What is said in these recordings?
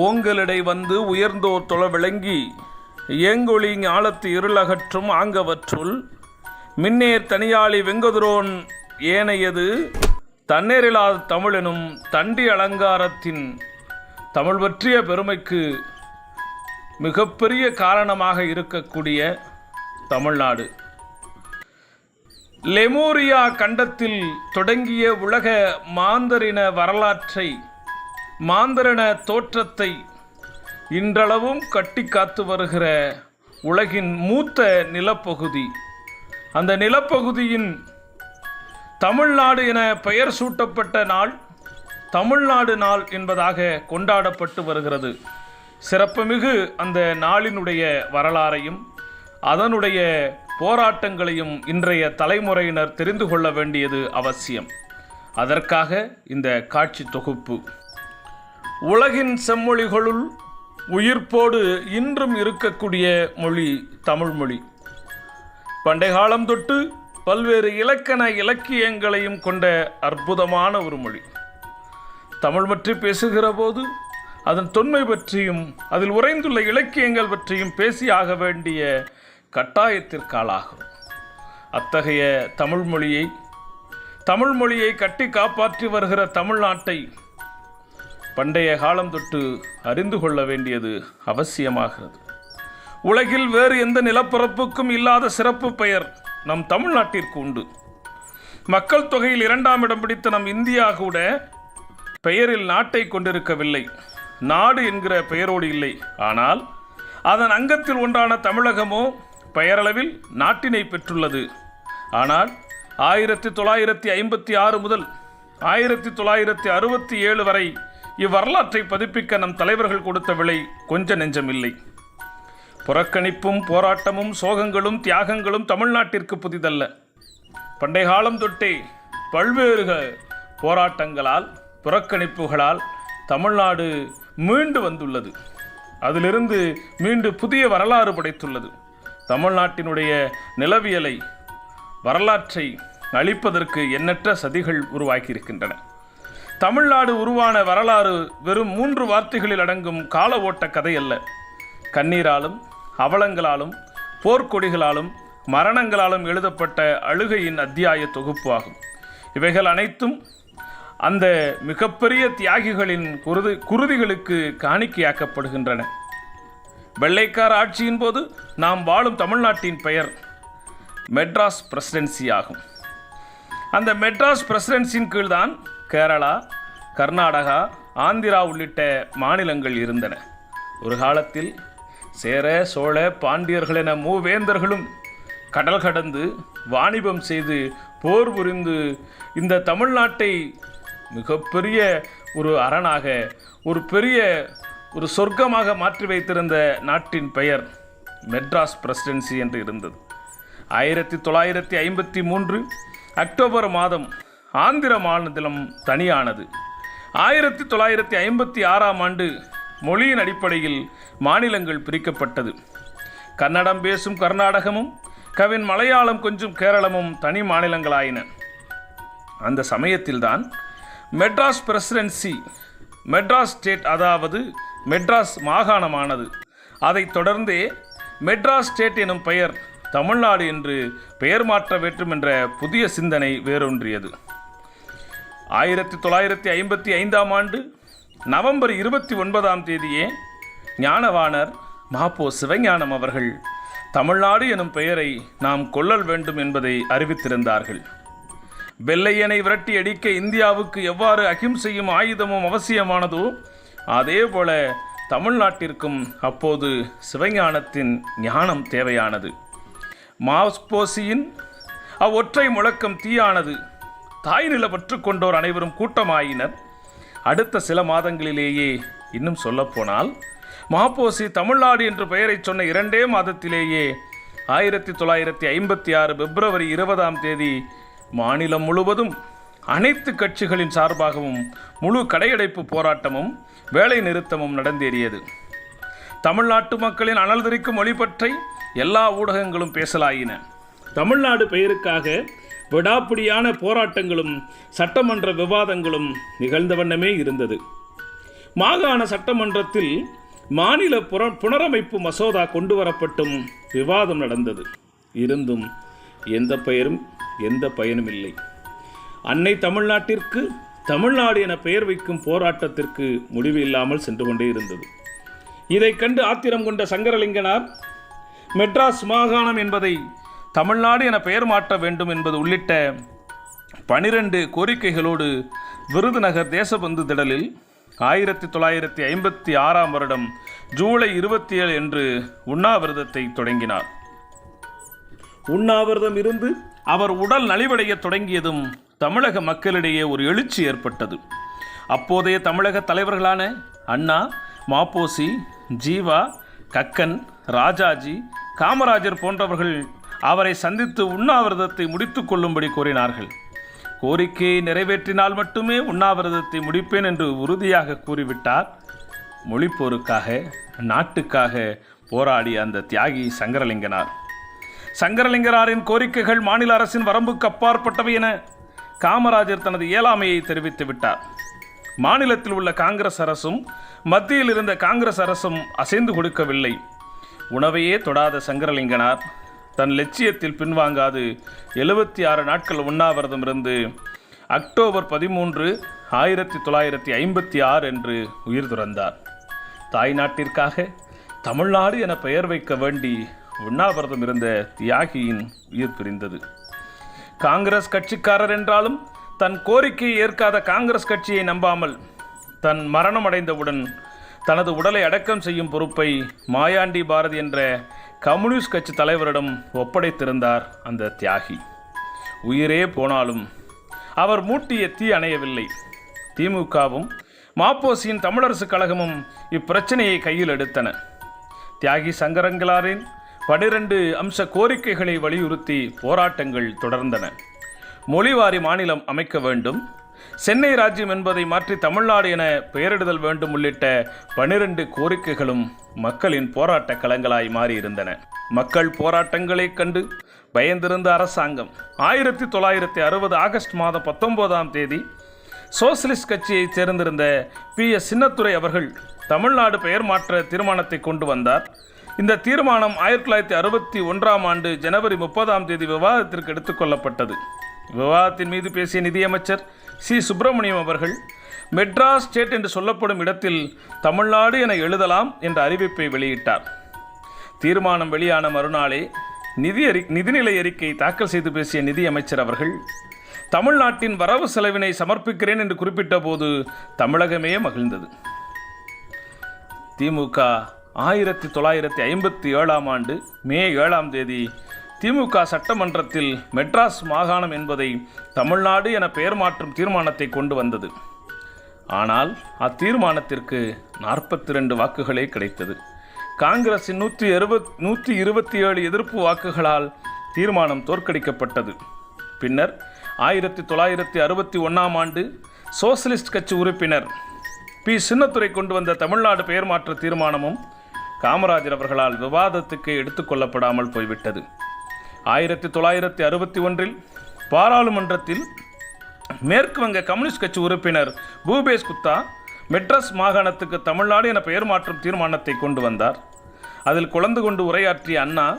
ஓங்கலிடை வந்து உயர்ந்தோர் தொழ விளங்கி ஏங்கொழி ஞாலத்து இருளகற்றும் ஆங்கவற்றுள் மின்னேர் தனியாளி வெங்கதுரோன் ஏனையது தன்னேரிலாத தமிழெனும் தண்டி அலங்காரத்தின் தமிழ் பற்றிய பெருமைக்கு மிகப்பெரிய காரணமாக இருக்கக்கூடிய தமிழ்நாடு. லெமோரியா கண்டத்தில் தொடங்கிய உலக மாந்தரின வரலாற்றை மாந்தரன தோற்றத்தை இன்றளவும் கட்டி காத்து வருகிற உலகின் மூத்த நிலப்பகுதி. அந்த நிலப்பகுதியின் தமிழ்நாடு என பெயர் சூட்டப்பட்ட நாள் தமிழ்நாடு நாள் என்பதாக கொண்டாடப்பட்டு வருகிறது. சிறப்புமிகு அந்த நாளினுடைய வரலாறையும் அதனுடைய போராட்டங்களையும் இன்றைய தலைமுறையினர் தெரிந்து கொள்ள வேண்டியது அவசியம். அதற்காக இந்த காட்சி தொகுப்பு. உலகின் செம்மொழிகளுள் உயிர்ப்போடு இன்றும் இருக்கக்கூடிய மொழி தமிழ்மொழி பண்டைய காலம் தொட்டு பல்வேறு இலக்கண இலக்கியங்களையும் கொண்ட அற்புதமான ஒரு மொழி. தமிழ் பற்றி பேசுகிற போது அதன் தொன்மை பற்றியும் அதில் உறைந்துள்ள இலக்கியங்கள் பற்றியும் பேசியாக வேண்டிய கட்டாயத்திற்காளாகும் அத்தகைய தமிழ்மொழியை தமிழ்மொழியை கட்டி காப்பாற்றி வருகிற தமிழ்நாட்டை பண்டைய காலம் தொட்டு அறிந்து கொள்ள வேண்டியது அவசியமாகிறது. உலகில் வேறு எந்த நிலப்பரப்புக்கும் இல்லாத சிறப்பு பெயர் நம் தமிழ்நாட்டிற்கு உண்டு. மக்கள் தொகையில் இரண்டாம் இடம் பிடித்த நம் இந்தியா கூட பெயரில் நாட்டை கொண்டிருக்கவில்லை. நாடு என்கிற பெயரோடு இல்லை. ஆனால் அதன் அங்கத்தில் ஒன்றான தமிழகமோ பெயரளவில் நாட்டினை பெற்றுள்ளது. ஆனால் ஆயிரத்தி தொள்ளாயிரத்தி ஐம்பத்தி ஆறு முதல் ஆயிரத்தி தொள்ளாயிரத்தி அறுபத்தி ஏழு வரை இவ்வரலாற்றை பதிப்பிக்க நம் தலைவர்கள் கொடுத்த விலை கொஞ்ச நெஞ்சமில்லை. புறக்கணிப்பும் போராட்டமும் சோகங்களும் தியாகங்களும் தமிழ்நாட்டிற்கு புதிதல்ல. பண்டைய காலம் தொட்டே பல்வேறு போராட்டங்களால் புறக்கணிப்புகளால் தமிழ்நாடு மீண்டு வந்துள்ளது. அதிலிருந்து மீண்டு புதிய வரலாறு படைத்துள்ளது. தமிழ்நாட்டினுடைய நிலவியலை வரலாற்றை அழிப்பதற்கு எண்ணற்ற சதிகள் உருவாக்கியிருக்கின்றன தமிழ்நாடு உருவான வரலாறு வெறும் மூன்று வார்த்தைகளில் அடங்கும் கால ஓட்ட கதை அல்ல. கண்ணீராலும் அவலங்களாலும் போர்க்கொடிகளாலும் மரணங்களாலும் எழுதப்பட்ட அழுகையின் அத்தியாய தொகுப்பு ஆகும். இவைகள் அனைத்தும் அந்த மிகப்பெரிய தியாகிகளின் குருதி குருதிகளுக்கு காணிக்கையாக்கப்படுகின்றன. வெள்ளைக்கார ஆட்சியின் போது நாம் வாழும் தமிழ்நாட்டின் பெயர் மெட்ராஸ் பிரசிடென்சி ஆகும். அந்த மெட்ராஸ் பிரசிடென்சியின் கீழ்தான் கேரளா கர்நாடகா ஆந்திரா உள்ளிட்ட மாநிலங்கள் இருந்தன. ஒரு காலத்தில் சேர சோழ பாண்டியர்கள் என மூவேந்தர்களும் கடல் கடந்து வாணிபம் செய்து போர் புரிந்து இந்த தமிழ்நாட்டை மிகப்பெரிய ஒரு அரணாக ஒரு பெரிய ஒரு சொர்க்கமாக மாற்றி வைத்திருந்த நாட்டின் பெயர் மெட்ராஸ் பிரசிடென்சி என்று இருந்தது. ஆயிரத்தி தொள்ளாயிரத்தி ஐம்பத்தி மூன்று அக்டோபர் மாதம் ஆந்திர மாநிலம் தனியானது. ஆயிரத்தி தொள்ளாயிரத்தி ஐம்பத்தி ஆறாம் ஆண்டு மொழியின் அடிப்படையில் மாநிலங்கள் பிரிக்கப்பட்டது. கன்னடம் பேசும் கர்நாடகமும் கவின் மலையாளம் கொஞ்சம் கேரளமும் தனி மாநிலங்களாயின. அந்த சமயத்தில்தான் மெட்ராஸ் பிரசிடென்சி மெட்ராஸ் ஸ்டேட் அதாவது மெட்ராஸ் மாகாணமானது. அதைத் தொடர்ந்தே மெட்ராஸ் ஸ்டேட் எனும் பெயர் தமிழ்நாடு என்று பெயர் மாற்ற வேண்டும் என்ற புதிய சிந்தனை வேரூன்றியது. ஆயிரத்தி தொள்ளாயிரத்தி ஐம்பத்தி ஐந்தாம் ஆண்டு நவம்பர் இருபத்தி ஒன்பதாம் தேதியே ஞானவாணர் மாப்போ சிவஞானம் அவர்கள் தமிழ்நாடு எனும் பெயரை நாம் கொள்ளல் வேண்டும் என்பதை அறிவித்திருந்தார்கள். வெள்ளையனை விரட்டி அடிக்க இந்தியாவுக்கு எவ்வாறு அகிம்சையும் ஆயுதமும் அவசியமானதோ அதே போல தமிழ்நாட்டிற்கும் அப்போது சிவஞானத்தின் ஞானம் தேவையானது. மாஸ்போசியின் அவ்வொற்றை முழக்கம் தீயானது. தாய் நிலவற்று கொண்டோர் அனைவரும் கூட்டமாயினர். அடுத்த சில மாதங்களிலேயே இன்னும் சொல்லப்போனால் மாப்போசி தமிழ்நாடு என்று பெயரைச் சொன்ன இரண்டே மாதத்திலேயே ஆயிரத்தி தொள்ளாயிரத்தி ஐம்பத்தி ஆறு பிப்ரவரி இருபதாம் தேதி மாநிலம் முழுவதும் அனைத்து கட்சிகளின் சார்பாகவும் முழு கடையடைப்பு போராட்டமும் வேலை நிறுத்தமும் நடந்தேறியது. தமிழ்நாட்டு மக்களின் அனல் தெரிக்கும் மொழி பற்றி எல்லா ஊடகங்களும் பேசலாயின. தமிழ்நாடு பெயருக்காக விடாப்பிடியான போராட்டங்களும் சட்டமன்ற விவாதங்களும் நிகழ்ந்த வண்ணமே இருந்தது. மாகாண சட்டமன்றத்தில் மாநில புற புனரமைப்பு மசோதா கொண்டு வரப்பட்டும் விவாதம் நடந்தது. இருந்தும் எந்த பெயரும் எந்த பயனும் இல்லை. அன்னை தமிழ்நாட்டிற்கு தமிழ்நாடு என பெயர் வைக்கும் போராட்டத்திற்கு முடிவு இல்லாமல் சென்று கொண்டே இருந்தது. இதை கண்டு ஆத்திரம் கொண்ட சங்கரலிங்கனார் மெட்ராஸ் மாகாணம் என்பதை தமிழ்நாடு என பெயர் மாற்ற வேண்டும் என்பது உள்ளிட்ட பனிரெண்டு கோரிக்கைகளோடு விருதுநகர் தேசபந்து திடலில் ஆயிரத்தி தொள்ளாயிரத்தி ஐம்பத்தி ஆறாம் வருடம் ஜூலை இருபத்தி ஏழு என்று உண்ணாவிரதத்தை தொடங்கினார். உண்ணாவிரதம் இருந்து அவர் உடல் நலிவடைய தொடங்கியதும் தமிழக மக்களிடையே ஒரு எழுச்சி ஏற்பட்டது. அப்போதைய தமிழக தலைவர்களான அண்ணா மாப்போசி ஜீவா கக்கன் ராஜாஜி காமராஜர் போன்றவர்கள் அவரை சந்தித்து உண்ணாவிரதத்தை முடித்து கொள்ளும்படி கூறினார்கள் கோரிக்கையை நிறைவேற்றினால் மட்டுமே உண்ணாவிரதத்தை முடிப்பேன் என்று உறுதியாக கூறிவிட்டார். மொழிப்போருக்காக நாட்டுக்காக போராடிய அந்த தியாகி சங்கரலிங்கனார். சங்கரலிங்கனாரின் கோரிக்கைகள் மாநில அரசின் வரம்புக்கு அப்பாற்பட்டவை என காமராஜர் தனது இயலாமையை தெரிவித்து விட்டார். மாநிலத்தில் உள்ள காங்கிரஸ் அரசும் மத்தியில் இருந்த காங்கிரஸ் அரசும் அசைந்து கொடுக்கவில்லை. உணவையே தொடாத சங்கரலிங்கனார் தன் லட்சியத்தில் பின்வாங்காது. எழுபத்தி ஆறு நாட்கள் உண்ணாவிரதம் இருந்து அக்டோபர் பதிமூன்று ஆயிரத்தி தொள்ளாயிரத்தி ஐம்பத்தி ஆறு என்று உயிர் துறந்தார். தாய் நாட்டிற்காக தமிழ்நாடு என பெயர் வைக்க வேண்டி உண்ணாவிரதம் இருந்த தியாகியின் உயிர் பிரிந்தது. காங்கிரஸ் கட்சிக்காரர் என்றாலும் தன் கோரிக்கையை ஏற்காத காங்கிரஸ் கட்சியை நம்பாமல் தன் மரணம் அடைந்தவுடன் தனது உடலை அடக்கம் செய்யும் பொறுப்பை மாயாண்டி பாரதி என்ற கம்யூனிஸ்ட் கட்சி தலைவரிடம் ஒப்படைத்திருந்தார் அந்த தியாகி. உயிரே போனாலும் அவர் மூட்டிய தீ அணையவில்லை. திமுகவும் மாப்போசியின் தமிழரசு கழகமும் இப்பிரச்சனையை கையில் எடுத்தன. தியாகி சங்கரங்களாரின் பனிரெண்டு அம்ச கோரிக்கைகளை வலியுறுத்தி போராட்டங்கள் தொடர்ந்தன. மொழிவாரி மாநிலம் அமைக்க வேண்டும் சென்னை ராஜ்யம் என்பதை மாற்றி தமிழ்நாடு என பெயரிடுதல் வேண்டும் உள்ளிட்ட பனிரெண்டு கோரிக்கைகளும் மக்களின் போராட்ட களங்களாய் மாறியிருந்தன. மக்கள் போராட்டங்களை கண்டு பயந்திருந்த அரசாங்கம் ஆயிரத்தி தொள்ளாயிரத்தி அறுபது ஆகஸ்ட் மாதம் பத்தொன்பதாம் தேதி சோசலிஸ்ட் கட்சியைச் சேர்ந்திருந்த பி. எஸ். சின்னத்துறை அவர்கள் தமிழ்நாடு பெயர் மாற்ற தீர்மானத்தை கொண்டு வந்தார். இந்த தீர்மானம் ஆயிரத்தி தொள்ளாயிரத்தி அறுபத்தி ஒன்றாம் ஆண்டு ஜனவரி முப்பதாம் தேதி விவாதத்திற்கு எடுத்துக்கொள்ளப்பட்டது விவாதத்தின் மீது பேசிய நிதியமைச்சர் சி. சுப்பிரமணியம் அவர்கள் மெட்ராஸ் ஸ்டேட் என்று சொல்லப்படும் இடத்தில் தமிழ்நாடு என எழுதலாம் என்ற அறிவிப்பை வெளியிட்டார். தீர்மானம் வெளியான மறுநாளே நிதி அறி நிதிநிலை அறிக்கை தாக்கல் செய்து பேசிய நிதியமைச்சர் அவர்கள் தமிழ்நாட்டின் வரவு செலவினை சமர்ப்பிக்கிறேன் என்று குறிப்பிட்ட போது தமிழகமே மகிழ்ந்தது. திமுக ஆயிரத்தி தொள்ளாயிரத்தி ஐம்பத்தி ஏழாம் ஆண்டு மே ஏழாம் தேதி திமுக சட்டமன்றத்தில் மெட்ராஸ் மாகாணம் என்பதை தமிழ்நாடு என பெயர் மாற்றும் தீர்மானத்தை கொண்டு வந்தது. ஆனால் அத்தீர்மானத்திற்கு நாற்பத்தி ரெண்டு வாக்குகளே கிடைத்தது. காங்கிரசின் நூற்றி அறுபத் நூற்றி இருபத்தி ஏழு எதிர்ப்பு வாக்குகளால் தீர்மானம் தோற்கடிக்கப்பட்டது. பின்னர் ஆயிரத்தி தொள்ளாயிரத்தி அறுபத்தி ஒன்றாம் ஆண்டு சோசலிஸ்ட் கட்சி உறுப்பினர் பி. சின்னத்துறை கொண்டு வந்த தமிழ்நாடு பெயர் மாற்ற தீர்மானமும் காமராஜர் அவர்களால் விவாதத்துக்கு எடுத்துக்கொள்ளப்படாமல் போய்விட்டது. ஆயிரத்தி தொள்ளாயிரத்தி அறுபத்தி ஒன்றில் பாராளுமன்றத்தில் மேற்கு வங்க கம்யூனிஸ்ட் கட்சி உறுப்பினர் பூபேஷ் குப்தா மெட்ராஸ் மாகாணத்துக்கு தமிழ்நாடு என பெயர் மாற்றும் தீர்மானத்தை கொண்டு வந்தார். அதில் குழந்து கொண்டு உரையாற்றிய அண்ணா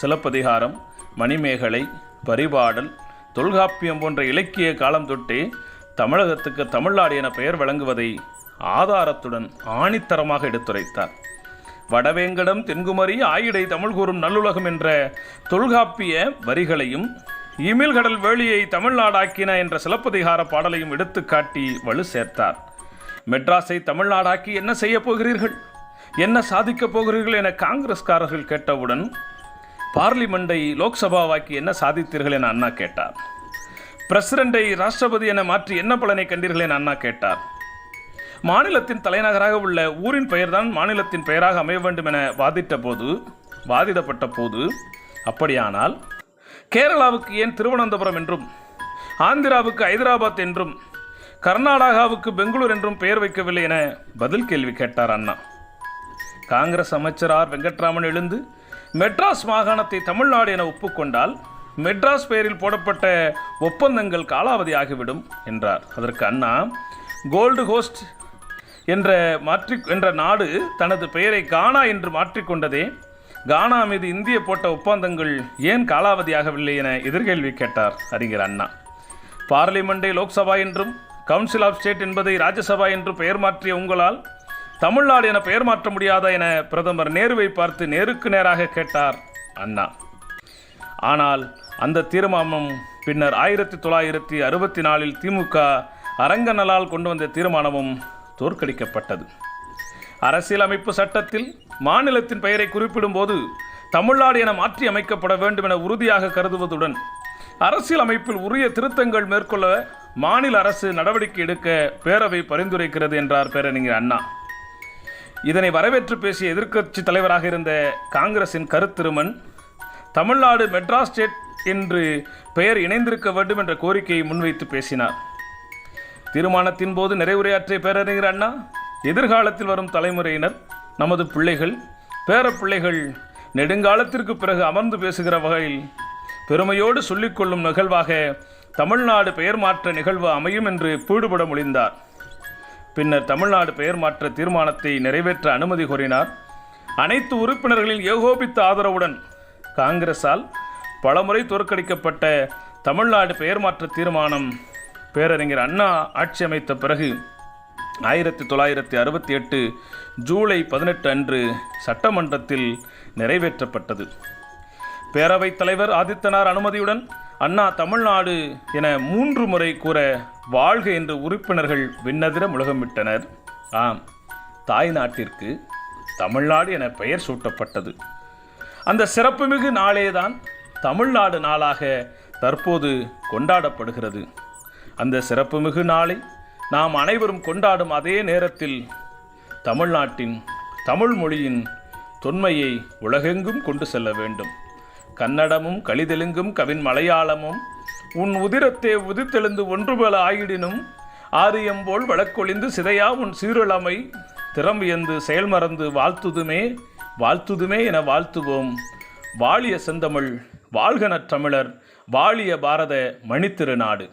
சிலப்பதிகாரம் மணிமேகலை பரிபாடல் தொல்காப்பியம் போன்ற இலக்கிய காலம் தொட்டே தமிழகத்துக்கு தமிழ்நாடு என பெயர் வழங்குவதை ஆதாரத்துடன் ஆணித்தரமாக எடுத்துரைத்தார். வடவேங்கடம் தென்குமரி ஆயிடை தமிழ் கூறும் நல்லுலகம் என்ற தொல்காப்பிய வரிகளையும் இமிழ்கடல் வேலியை தமிழ்நாடாக்கின என்ற சிலப்பதிகார பாடலையும் எடுத்து காட்டி வலு சேர்த்தார். மெட்ராஸை தமிழ்நாடாக்கி என்ன செய்ய போகிறீர்கள்? என்ன சாதிக்கப் போகிறீர்கள் என காங்கிரஸ்காரர்கள் கேட்டவுடன் பார்லிமெண்டை லோக்சபாவாக்கி என்ன சாதித்தீர்கள் என அண்ணா கேட்டார். பிரசிடண்டை ராஷ்டிரபதி என மாற்றி என்ன பலனை கண்டீர்கள் என அண்ணா கேட்டார். மாநிலத்தின் தலைநகராக உள்ள ஊரின் பெயர்தான் மாநிலத்தின் பெயராக அமைய வேண்டும் என வாதிட்ட போது வாதிடப்பட்ட போது அப்படியானால் கேரளாவுக்கு ஏன் திருவனந்தபுரம் என்றும் ஆந்திராவுக்கு ஐதராபாத் என்றும் கர்நாடகாவுக்கு பெங்களூர் என்றும் பெயர் வைக்கவில்லை என பதில் கேள்வி கேட்டார் அண்ணா. காங்கிரஸ் அமைச்சர் ஆர். வெங்கட்ராமன் எழுந்து மெட்ராஸ் மாகாணத்தை தமிழ்நாடு என ஒப்புக்கொண்டால் மெட்ராஸ் பெயரில் போடப்பட்ட ஒப்பந்தங்கள் காலாவதி ஆகிவிடும் என்றார். அதற்கு அண்ணா கோல்டு கோஸ்ட் என்ற மாற்றி என்ற நாடு தனது பெயரை கானா என்று மாற்றிக்கொண்டதே கானா மீது இந்திய போட்ட ஒப்பந்தங்கள் ஏன் காலாவதியாகவில்லை என எதிர்கேள்வி கேட்டார் அறிஞர் அண்ணா. பார்லிமெண்டை லோக்சபா என்றும் கவுன்சில் ஆஃப் ஸ்டேட் என்பதை ராஜ்யசபா என்று பெயர் மாற்றிய உங்களால் தமிழ்நாடு என பெயர் மாற்ற முடியாதா என பிரதமர் நேருவை பார்த்து நேருக்கு நேராக கேட்டார் அண்ணா. ஆனால் அந்த தீர்மானம் பின்னர் ஆயிரத்தி தொள்ளாயிரத்தி அறுபத்தி நாலில் திமுக அரங்கநலால் கொண்டு வந்த தீர்மானமும் தோற்கடிக்கப்பட்டது. அரசியலமைப்பு சட்டத்தில் மாநிலத்தின் பெயரை குறிப்பிடும்போது தமிழ்நாடு என மாற்றி அமைக்கப்பட வேண்டும் என உறுதியாக கருதுவதுடன் அரசியலமைப்பில் உரிய திருத்தங்கள் மேற்கொள்ள மாநில அரசு நடவடிக்கை எடுக்க பேரவை பரிந்துரைக்கிறது என்றார் பேரறிஞர் அண்ணா. இதனை வரவேற்று பேசிய எதிர்க்கட்சி தலைவராக இருந்த காங்கிரசின் கருத்திருமன் தமிழ்நாடு மெட்ராஸ் ஸ்டேட் என்று பெயர் இணைந்திருக்க வேண்டும் என்ற கோரிக்கையை முன்வைத்து பேசினார். தீர்மானத்தின் போது நிறைவுரையாற்றிய பேரறிஞர் அண்ணா எதிர்காலத்தில் வரும் தலைமுறையினர் நமது பிள்ளைகள் பேரப்பிள்ளைகள் நெடுங்காலத்திற்கு பிறகு அமர்ந்து பேசுகிற வகையில் பெருமையோடு சொல்லிக்கொள்ளும் நிகழ்வாக தமிழ்நாடு பெயர் மாற்ற நிகழ்வு அமையும் என்று பீடுபட முடிந்தார் பின்னர் தமிழ்நாடு பெயர் மாற்ற தீர்மானத்தை நிறைவேற்ற அனுமதி கோரினார். அனைத்து உறுப்பினர்களின் ஏகோபித்த ஆதரவுடன் காங்கிரஸால் பலமுறை தோற்கடிக்கப்பட்ட தமிழ்நாடு பெயர் மாற்ற தீர்மானம் பேரறிஞர் அண்ணா ஆட்சி அமைத்த பிறகு ஆயிரத்தி தொள்ளாயிரத்தி அறுபத்தி எட்டு ஜூலை பதினெட்டு அன்று சட்டமன்றத்தில் நிறைவேற்றப்பட்டது. பேரவைத் தலைவர் ஆதித்தனார் அனுமதியுடன் அண்ணா தமிழ்நாடு என மூன்று முறை கூற வாழ்க என்று உறுப்பினர்கள் விண்ணதிர முழகமிட்டனர் ஆம் தாய் நாட்டிற்கு தமிழ்நாடு என பெயர் சூட்டப்பட்டது. அந்த சிறப்புமிகு நாளேதான் தமிழ்நாடு நாளாக தற்போது கொண்டாடப்படுகிறது. அந்த சிறப்புமிகு நாளை நாம் அனைவரும் கொண்டாடும் அதே நேரத்தில் தமிழ்நாட்டின் தமிழ் மொழியின் தொன்மையை உலகெங்கும் கொண்டு செல்ல வேண்டும். கன்னடமும் கலிதெலுங்கும் கவின் மலையாளமும் உன் உதிரத்தே உதித்தெழுந்து ஒன்றுபல ஆயிடினும் ஆரியம்போல் வழக்கொழிந்து சிதையா உன் சீரழமை திறம்பியந்து செயல்மறந்து வாழ்த்துதுமே வாழ்த்துதுமே என வாழ்த்துவோம். வாழிய செந்தமிழ் வாழ்கன தமிழர் வாழிய பாரத மணித்திருநாடு.